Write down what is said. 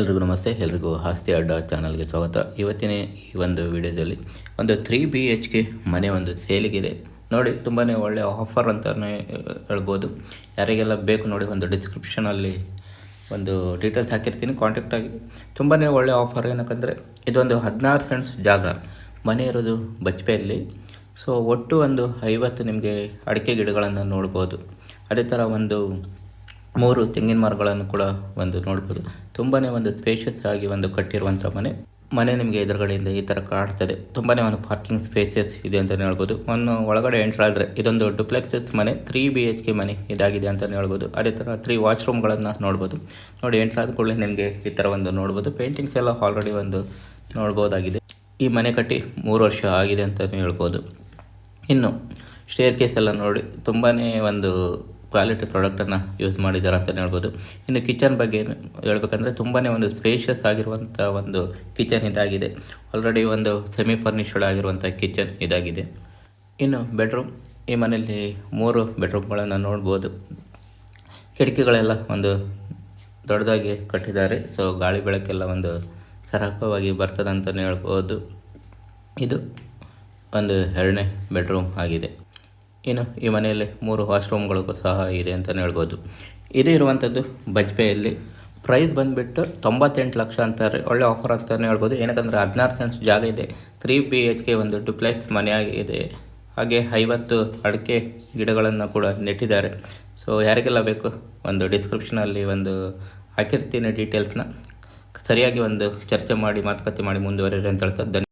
ಎಲ್ರಿಗೂ ನಮಸ್ತೆ, ಎಲ್ರಿಗೂ ಆಸ್ತಿ ಅಡ್ಡ ಚಾನಲ್ಗೆ ಸ್ವಾಗತ. ಇವತ್ತಿನ ಈ ಒಂದು ವಿಡಿಯೋದಲ್ಲಿ ಒಂದು ತ್ರೀ ಬಿ ಎಚ್ ಕೆ ಮನೆ ಒಂದು ಸೇಲಿಗಿದೆ. ನೋಡಿ ತುಂಬಾ ಒಳ್ಳೆಯ ಆಫರ್ ಅಂತಲೇ ಹೇಳ್ಬೋದು. ಯಾರಿಗೆಲ್ಲ ಬೇಕು ನೋಡಿ, ಒಂದು ಡಿಸ್ಕ್ರಿಪ್ಷನಲ್ಲಿ ಒಂದು ಡೀಟೇಲ್ಸ್ ಹಾಕಿರ್ತೀನಿ ಕಾಂಟ್ಯಾಕ್ಟ್ ಆಗಿ. ತುಂಬಾ ಒಳ್ಳೆಯ ಆಫರ್ ಏನಕ್ಕಂದರೆ, ಇದೊಂದು ಹದಿನಾರು ಸೆಂಟ್ಸ್ ಜಾಗ. ಮನೆ ಇರೋದು ಬಜ್ಪೆಯಲ್ಲಿ ಸೊ ಒಟ್ಟು ಒಂದು ಐವತ್ತು ನಿಮಗೆ ಅಡಿಕೆ ಗಿಡಗಳನ್ನು ನೋಡ್ಬೋದು. ಅದೇ ಥರ ಒಂದು ಮೂರು ತೆಂಗಿನ ಮರಗಳನ್ನು ಕೂಡ ಒಂದು ನೋಡ್ಬೋದು. ತುಂಬಾ ಒಂದು ಸ್ಪೇಷಿಯಸ್ ಆಗಿ ಒಂದು ಕಟ್ಟಿರುವಂಥ ಮನೆ. ಮನೆ ನಿಮಗೆ ಎದುರುಗಡೆಯಿಂದ ಈ ಥರ ಕಾಣ್ತದೆ. ತುಂಬಾ ಒಂದು ಪಾರ್ಕಿಂಗ್ ಸ್ಪೇಸಸ್ ಇದೆ ಅಂತಲೇ ಹೇಳ್ಬೋದು. ಒಂದು ಒಳಗಡೆ ಎಂಟ್ರ್ ಆದರೆ ಇದೊಂದು ಡುಪ್ಲೆಕ್ಸಸ್ ಮನೆ ತ್ರೀ ಬಿ ಎಚ್ ಕೆ ಮನೆ ಇದಾಗಿದೆ ಅಂತಲೇ ಹೇಳ್ಬೋದು. ಅದೇ ಥರ ತ್ರೀ ವಾಶ್ರೂಮ್ಗಳನ್ನು ನೋಡ್ಬೋದು. ನೋಡಿ ಎಂಟ್ರ್ ಆದ ಕೂಡಲೇ ನಿಮಗೆ ಈ ಥರ ಒಂದು ನೋಡ್ಬೋದು. ಪೇಂಟಿಂಗ್ಸ್ ಎಲ್ಲ ಆಲ್ರೆಡಿ ಒಂದು ನೋಡ್ಬೋದಾಗಿದೆ. ಈ ಮನೆ ಕಟ್ಟಿ ಮೂರು ವರ್ಷ ಆಗಿದೆ ಅಂತಲೇ ಹೇಳ್ಬೋದು. ಇನ್ನು ಸ್ಟೇರ್ ಕೇಸ್ ಎಲ್ಲ ನೋಡಿ ತುಂಬಾ ಒಂದು ಕ್ವಾಲಿಟಿ ಪ್ರಾಡಕ್ಟನ್ನು ಯೂಸ್ ಮಾಡಿದ್ದಾರೆ ಅಂತಲೇ ಹೇಳ್ಬೋದು. ಇನ್ನು ಕಿಚನ್ ಬಗ್ಗೆ ಏನು ಹೇಳ್ಬೇಕಂದ್ರೆ ತುಂಬಾ ಒಂದು ಸ್ಪೇಷಿಯಸ್ ಆಗಿರುವಂಥ ಒಂದು ಕಿಚನ್ ಇದಾಗಿದೆ. ಆಲ್ರೆಡಿ ಒಂದು ಸೆಮಿ ಫರ್ನಿಶ್ಡ್ ಆಗಿರುವಂಥ ಕಿಚನ್ ಇದಾಗಿದೆ. ಇನ್ನು ಬೆಡ್ರೂಮ್ ಈ ಮನೆಯಲ್ಲಿ ಮೂರು ಬೆಡ್ರೂಮ್ಗಳನ್ನು ನೋಡ್ಬೋದು. ಕಿಟಕಿಗಳೆಲ್ಲ ಒಂದು ದೊಡ್ಡದಾಗಿ ಕಟ್ಟಿದ್ದಾರೆ. ಸೊ ಗಾಳಿ ಬೆಳಕೆಲ್ಲ ಒಂದು ಸರಾಗವಾಗಿ ಬರ್ತದೆ ಅಂತಲೇ ಹೇಳ್ಬೋದು. ಇದು ಒಂದು ಎರಡನೇ ಬೆಡ್ರೂಮ್ ಆಗಿದೆ. ಇನ್ನು ಈ ಮನೆಯಲ್ಲಿ ಮೂರು ವಾಶ್ರೂಮ್ಗಳಿಗೂ ಸಹ ಇದೆ ಅಂತಲೇ ಹೇಳ್ಬೋದು. ಇದು ಇರುವಂಥದ್ದು ಬಜ್ಪೆಯಲ್ಲಿ. ಪ್ರೈಸ್ ಬಂದುಬಿಟ್ಟು ತೊಂಬತ್ತೆಂಟು ಲಕ್ಷ ಅಂತಾರೆ ಒಳ್ಳೆ ಆಫರ್ ಅಂತಲೇ ಹೇಳ್ಬೋದು. ಏನಕ್ಕಂದರೆ ಹದಿನಾರು ಸೆಂಟ್ಸ್ ಜಾಗ ಇದೆ. ತ್ರೀ ಬಿ ಎಚ್ ಕೆ ಒಂದು ಡುಪ್ಲೆಕ್ಸ್ ಮನೆಯಾಗಿದೆ ಹಾಗೆ ಐವತ್ತು ಅಡಿಕೆ ಗಿಡಗಳನ್ನು ಕೂಡ ನೆಟ್ಟಿದ್ದಾರೆ. ಸೊ ಯಾರಿಗೆಲ್ಲ ಬೇಕು ಒಂದು ಡಿಸ್ಕ್ರಿಪ್ಷನಲ್ಲಿ ಒಂದು ಹಾಕಿರ್ತೀನಿ ಡೀಟೇಲ್ಸ್ನ. ಸರಿಯಾಗಿ ಒಂದು ಚರ್ಚೆ ಮಾಡಿ ಮಾತುಕತೆ ಮಾಡಿ ಮುಂದುವರಿರಿ ಅಂತ ಹೇಳ್ತಾ